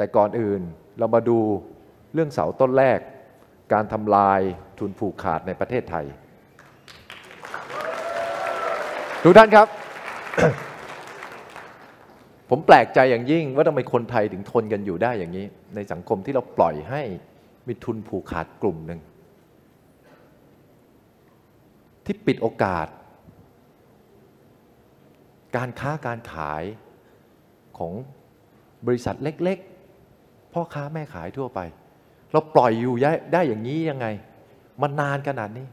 แต่ก่อนอื่นเรามาดูเรื่องเสาต้นแรก การทำลายทุนผูกขาดในประเทศไทย ทุกท่านครับ ผมแปลกใจอย่างยิ่งว่าทำไมคนไทยถึงทนกันอยู่ได้อย่างนี้ ในสังคมที่เราปล่อยให้มีทุนผูกขาดกลุ่มหนึ่ง ที่ปิดโอกาส การค้าการขายของบริษัทเล็ก พ่อค้าแม่ขายทั่วไป เราปล่อยอยู่ได้อย่างนี้ยังไงมานานขนาดนี้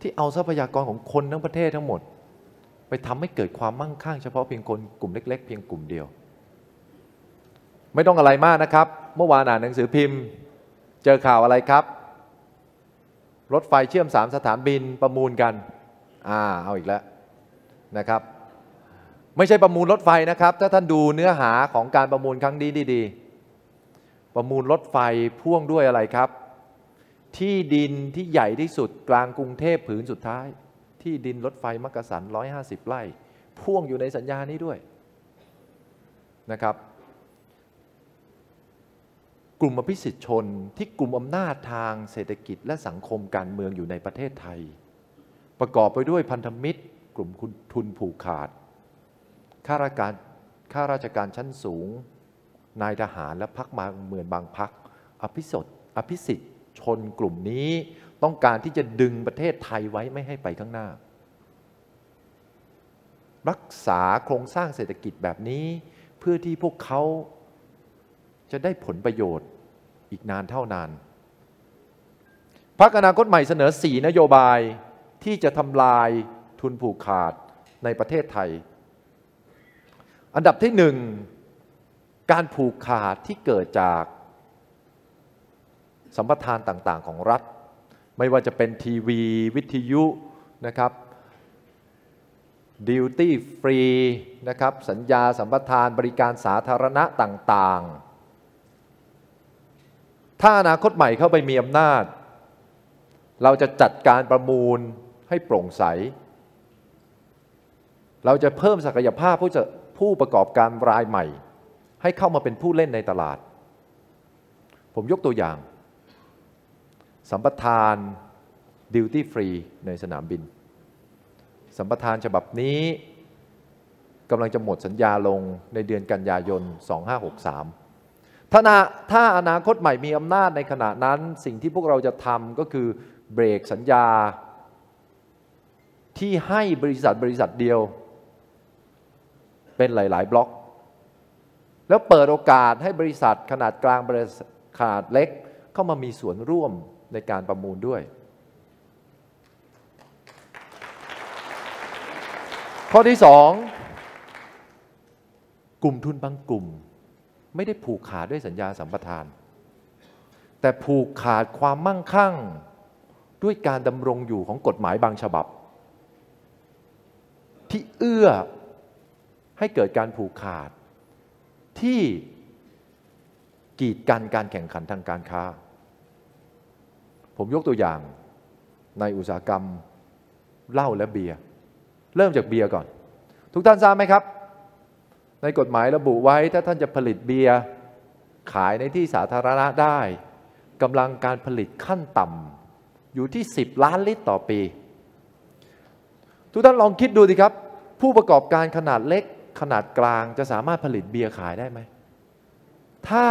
ที่เอาทรัพยากรของคนทั้งประเทศทั้งหมด ไปทำให้เกิดความมั่งคั่งเฉพาะเพียงคนกลุ่มเล็ก ๆ เพียงกลุ่มเดียว ไม่ต้องอะไรมากนะครับ เมื่อวานอ่านหนังสือพิมพ์ เจอข่าวอะไรครับ รถไฟเชื่อมสามสถานบินประมูลกัน อ่าเอาอีกแล้วนะครับ ไม่ใช่ประมูลรถไฟนะครับ ถ้าท่านดูเนื้อหาของการประมูลครั้งนี้ดีๆ ประมูลรถไฟพ่วงด้วยอะไรครับ ที่ดินที่ใหญ่ที่สุดกลางกรุงเทพผืนสุดท้าย ที่ดินรถไฟมักกะสัน 150 ไร่ พ่วงอยู่ในสัญญานี้ด้วยนะครับ กลุ่มอภิสิทธิชนที่กลุ่มอำนาจทางเศรษฐกิจและสังคมการเมืองอยู่ในประเทศไทย ประกอบไปด้วยพันธมิตร กลุ่มทุนผูกขาด ข้าราชการข้าราชการชั้นสูง นายทหารและพักมาเมืองบางพักอภิสดอภิสิทธิ์ชนกลุ่มนี้ต้องการที่จะดึงประเทศไทยไว้ไม่ให้ไปข้างหน้า รักษาโครงสร้างเศรษฐกิจแบบนี้เพื่อที่พวกเขาจะได้ผลประโยชน์อีกนานเท่านานพรรคอนาคตใหม่เสนอสีนโยบายที่จะทำลายทุนผูกขาดในประเทศไทย อันดับที่หนึ่งการผูกขาดที่เกิดจากสัมปทานต่างๆ ของรัฐ ไม่ว่าจะเป็นทีวี วิทยุนะครับดิวตี้ฟรีนะครับสัญญาสัมปทานบริการสาธารณะต่างๆ ถ้าอนาคตใหม่เข้าไปมีอำนาจ เราจะจัดการประมูลให้โปร่งใส เราจะเพิ่มศักยภาพผู้จะ ผู้ประกอบการรายใหม่ ให้เข้ามาเป็นผู้เล่นในตลาด ผมยกตัวอย่าง สัมปทานดิวตี้ฟรีในสนามบิน สัมปทานฉบับนี้กำลังจะหมดสัญญาลงในเดือนกันยายน 2563ถ้านาถ้าอนาคตใหม่มีอำนาจในขณะนั้น สิ่งที่พวกเราจะทำก็คือเบรกสัญญาที่ให้บริษัทบริษัทเดียว เป็นหลาย ๆ บล็อก แล้วเปิดโอกาสให้บริษัทขนาดกลางบริษัทขนาดเล็กเข้ามามีส่วนร่วมในการประมูลด้วย ข้อที่สองกลุ่มทุนบางกลุ่ม ไม่ได้ผูกขาดด้วยสัญญาสัมปทาน แต่ผูกขาดความมั่งคั่งด้วยการดำรงอยู่ของกฎหมายบางฉบับ ที่เอื้อ ให้เกิดการผูกขาดที่กีดกันการแข่งขันทางการค้า ผมยกตัวอย่างในอุตสาหกรรมเหล้าและเบียร์เริ่มจากเบียร์ก่อน ทุกท่านทราบไหมครับ ในกฎหมายระบุไว้ถ้าท่านจะผลิตเบียร์ขายในที่สาธารณะได้กำลังการผลิตขั้นต่ำอยู่ที่ 10 ล้านลิตรต่อปี ทุกท่านลองคิดดูสิครับ ผู้ประกอบการขนาดเล็ก ขนาดกลางจะสามารถผลิตเบียร์ขายได้ไหม ถ้า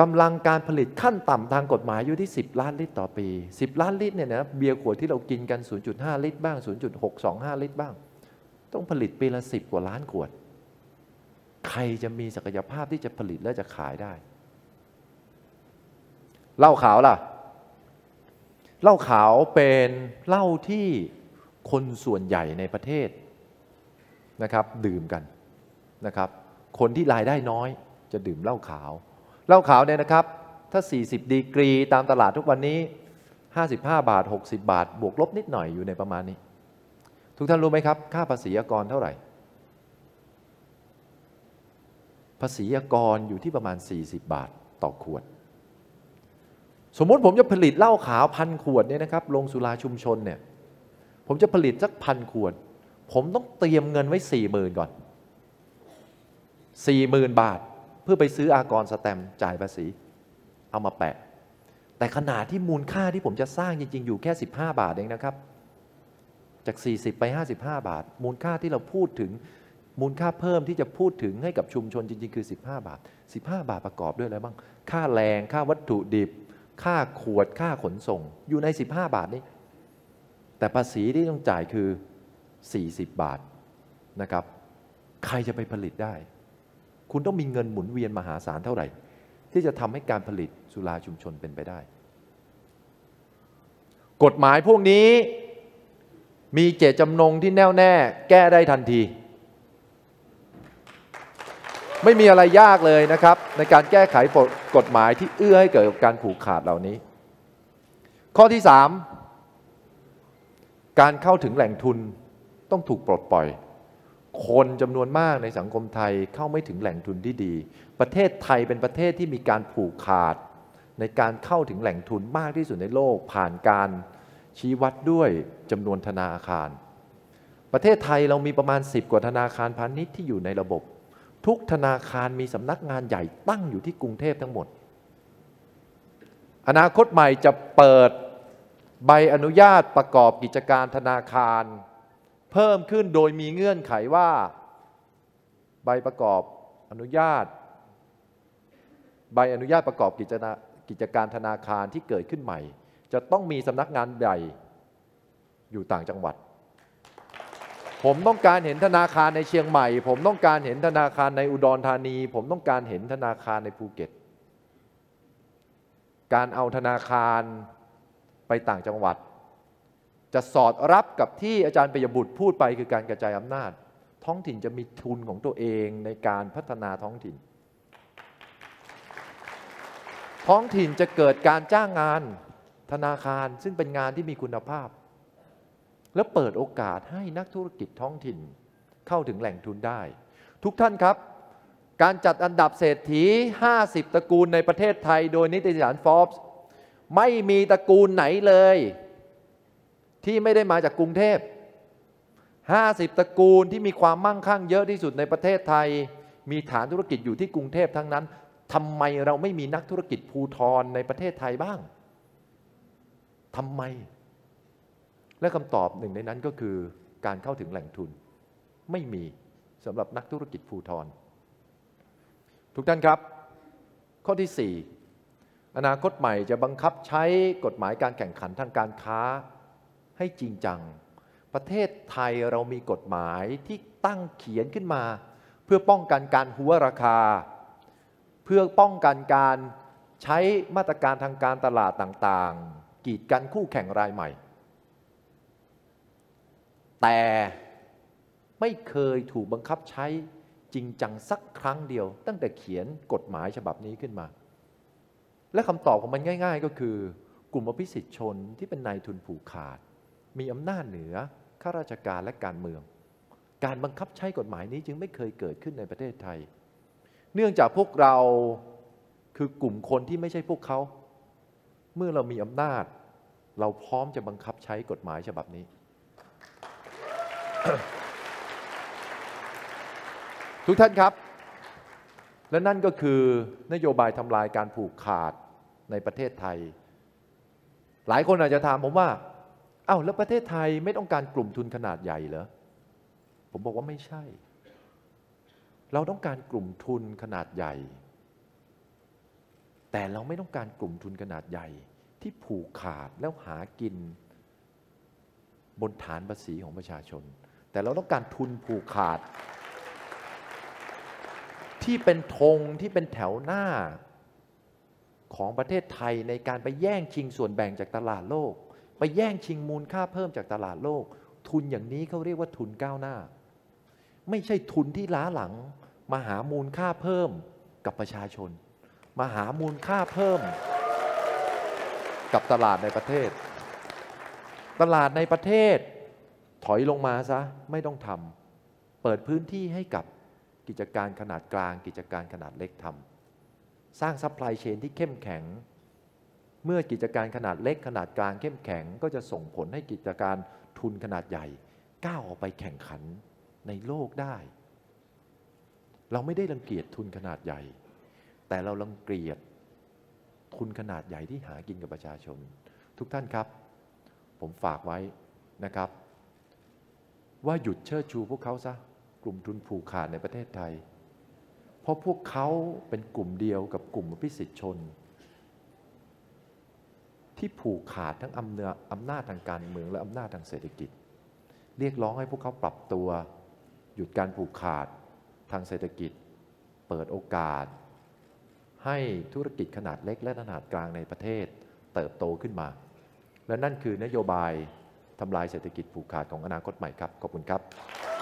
กำลังการผลิตขั้นต่ำทางกฎหมายอยู่ที่ 10 ล้านลิตรต่อปี 10 ล้านลิตรเนี่ยนะเบียร์ขวดที่เรากินกัน 0.5 ลิตรบ้าง 0.625 ลิตรบ้าง ต้องผลิตปีละ 10 กว่าล้านขวด ใครจะมีศักยภาพที่จะผลิตและจะขายได้เหล้าขาวล่ะเหล้าขาวเป็นเหล้าที่คนส่วนใหญ่ในประเทศ นะครับดื่มกันนะครับคนที่รายได้น้อยจะดื่มเหล้าขาว เหล้าขาวเนี่ยนะครับ ถ้า 40 ดีกรีตามตลาดทุกวันนี้ 55 บาท 60 บาท บวกลบนิดหน่อยอยู่ในประมาณนี้ ทุกท่านรู้ไหมครับ ค่าภาษีอากรเท่าไหร่ ภาษีอากรอยู่ที่ประมาณ 40 บาทต่อขวด สมมติผมจะผลิตเหล้าขาวพันขวดเนี่ยนะครับ ลงสุราชุมชนเนี่ย ผมจะผลิตสักพันขวด ผมต้องเตรียมเงินไว้สี่หมื่นก่อนสี่หมื่นบาท เพื่อไปซื้ออากรสแตมจ่ายภาษี เอามาแปะ แต่ขนาดที่มูลค่าที่ผมจะสร้างจริง ๆ อยู่แค่ 15 บาทเองนะครับ จาก 40 ไป 55 บาท มูลค่าที่เราพูดถึงมูลค่าเพิ่มที่จะพูดถึงให้กับชุมชนจริง ๆ คือ 15 บาท 15 บาทประกอบด้วยอะไรบ้าง ค่าแรง ค่าวัตถุดิบ ค่าขวด ค่าขนส่ง อยู่ใน 15 บาทนี้ แต่ภาษีที่ต้องจ่ายคือ 40 บาทนะครับ ใครจะไปผลิตได้ คุณต้องมีเงินหมุนเวียนมหาศาลเท่าไหร่ ที่จะทำให้การผลิตสุราชุมชนเป็นไปได้ กฎหมายพวกนี้มีเจตจำนงที่แน่วแน่ แก้ได้ทันที ไม่มีอะไรยากเลยนะครับ ในการแก้ไขกฎหมายที่เอื้อให้เกิดการผูกขาดเหล่านี้ ข้อที่ 3 การเข้าถึงแหล่งทุน ต้องถูกปลดปล่อย คนจำนวนมากในสังคมไทยเข้าไม่ถึงแหล่งทุนที่ดี ประเทศไทยเป็นประเทศที่มีการผูกขาด ในการเข้าถึงแหล่งทุนมากที่สุดในโลก ผ่านการชี้วัดด้วยจำนวนธนาคาร ประเทศไทยเรามีประมาณ 10 กว่าธนาคารพาณิชย์ที่อยู่ในระบบ ทุกธนาคารมีสำนักงานใหญ่ตั้งอยู่ที่กรุงเทพทั้งหมด อนาคตใหม่จะเปิดใบอนุญาตประกอบกิจการธนาคาร เพิ่มขึ้นโดยมีเงื่อนไขว่า ใบประกอบอนุญาต ใบอนุญาตประกอบกิจกิจการธนาคารที่เกิดขึ้นใหม่ จะต้องมีสำนักงานใหญ่อยู่ต่างจังหวัด ผมต้องการเห็นธนาคารในเชียงใหม่ ผมต้องการเห็นธนาคารในอุดรธานี ผมต้องการเห็นธนาคารในภูเก็ต การเอาธนาคารไปต่างจังหวัด จะสอดรับกับที่อาจารย์ปยบุตรพูดไปคือการกระจายอำนาจ ท้องถิ่นจะมีทุนของตัวเองในการพัฒนาท้องถิ่น ท้องถิ่นจะเกิดการจ้างงานธนาคารซึ่งเป็นงานที่มีคุณภาพ และเปิดโอกาสให้นักธุรกิจท้องถิ่นเข้าถึงแหล่งทุนได้ ทุกท่านครับการจัดอันดับเศรษฐี 50 ตระกูลในประเทศไทย โดยนิตยสารฟอร์บไม่มีตระกูลไหนเลย ที่ไม่ได้มาจากกรุงเทพ 50 ตระกูลที่มีความมั่งคั่งเยอะที่สุดในประเทศไทย มีฐานธุรกิจอยู่ที่กรุงเทพทั้งนั้นทำไมเราไม่มีนักธุรกิจภูทรในประเทศไทยบ้างทำไม และคำตอบหนึ่งในนั้นก็คือการเข้าถึงแหล่งทุน ไม่มีสำหรับนักธุรกิจภูทร ทุกท่านครับ ข้อที่ 4 อนาคตใหม่จะบังคับใช้กฎหมายการแข่งขันทางการค้า ให้จริงจัง ประเทศไทยเรามีกฎหมายที่ตั้งเขียนขึ้นมา เพื่อป้องกันการหัวราคา เพื่อป้องกันการใช้มาตรการทางการตลาดต่างๆ กีดกันคู่แข่งรายใหม่ แต่ไม่เคยถูกบังคับใช้จริงจังสักครั้งเดียว ตั้งแต่เขียนกฎหมายฉบับนี้ขึ้นมา และคำตอบของมันง่าย ๆ ก็คือกลุ่มอภิสิทธิชนที่เป็นนายทุนผูกขาด มีอำนาจเหนือข้าราชการและการเมือง การบังคับใช้กฎหมายนี้จึงไม่เคยเกิดขึ้นในประเทศไทย เนื่องจากพวกเราคือกลุ่มคนที่ไม่ใช่พวกเขา เมื่อเรามีอำนาจ เราพร้อมจะบังคับใช้กฎหมายฉบับนี้ ทุกท่านครับ และนั่นก็คือนโยบายทำลายการผูกขาดในประเทศไทย หลายคนอาจจะถามผมว่า อา้าวแล้วประเทศไทยไม่ต้องการกลุ่มทุนขนาดใหญ่เหรอ ผมบอกว่าไม่ใช่ เราต้องการกลุ่มทุนขนาดใหญ่ แต่เราไม่ต้องการกลุ่มทุนขนาดใหญ่ ที่ผูกขาดแล้วหากิน บนฐานภาษีของประชาชน แต่เราต้องการทุนผูกขาด ที่เป็นธงที่เป็นแถวหน้าของประเทศไทยในการไปแย่งชิงส่วนแบ่งจากตลาดโลก ไปแย่งชิงมูลค่าเพิ่มจากตลาดโลก ทุนอย่างนี้เขาเรียกว่าทุนก้าวหน้า ไม่ใช่ทุนที่ล้าหลัง มาหามูลค่าเพิ่มกับประชาชน มาหามูลค่าเพิ่ม กับตลาดในประเทศ ตลาดในประเทศ ถอยลงมาซะไม่ต้องทำเปิดพื้นที่ให้กับกิจการขนาดกลาง กิจการขนาดเล็กทำสร้างซัพพลายเชนที่เข้มแข็ง เมื่อกิจการขนาดเล็กขนาดกลางเข้มแข็ง ก็จะส่งผลให้กิจการทุนขนาดใหญ่ ก้าวออกไปแข่งขันในโลกได้ เราไม่ได้รังเกียจทุนขนาดใหญ่ แต่เราลังเกียจทุนขนาดใหญ่ที่หากินกับประชาชน ทุกท่านครับ ผมฝากไว้นะครับ ว่าหยุดเชิดชูพวกเขาซะกลุ่มทุนผูกขาดในประเทศไทย เพราะพวกเขาเป็นกลุ่มเดียวกับกลุ่มอภิสิทธิชน ที่ผูกขาดทั้งอำนาจอำนาจทางการเมืองและอำนาจทางเศรษฐกิจ เรียกร้องให้พวกเขาปรับตัว หยุดการผูกขาดทางเศรษฐกิจ เปิดโอกาส ให้ธุรกิจขนาดเล็กและขนาดกลางในประเทศ เติบโตขึ้นมา และนั่นคือนโยบายทำลายเศรษฐกิจผูกขาดของอนาคตใหม่ครับ ขอบคุณครับ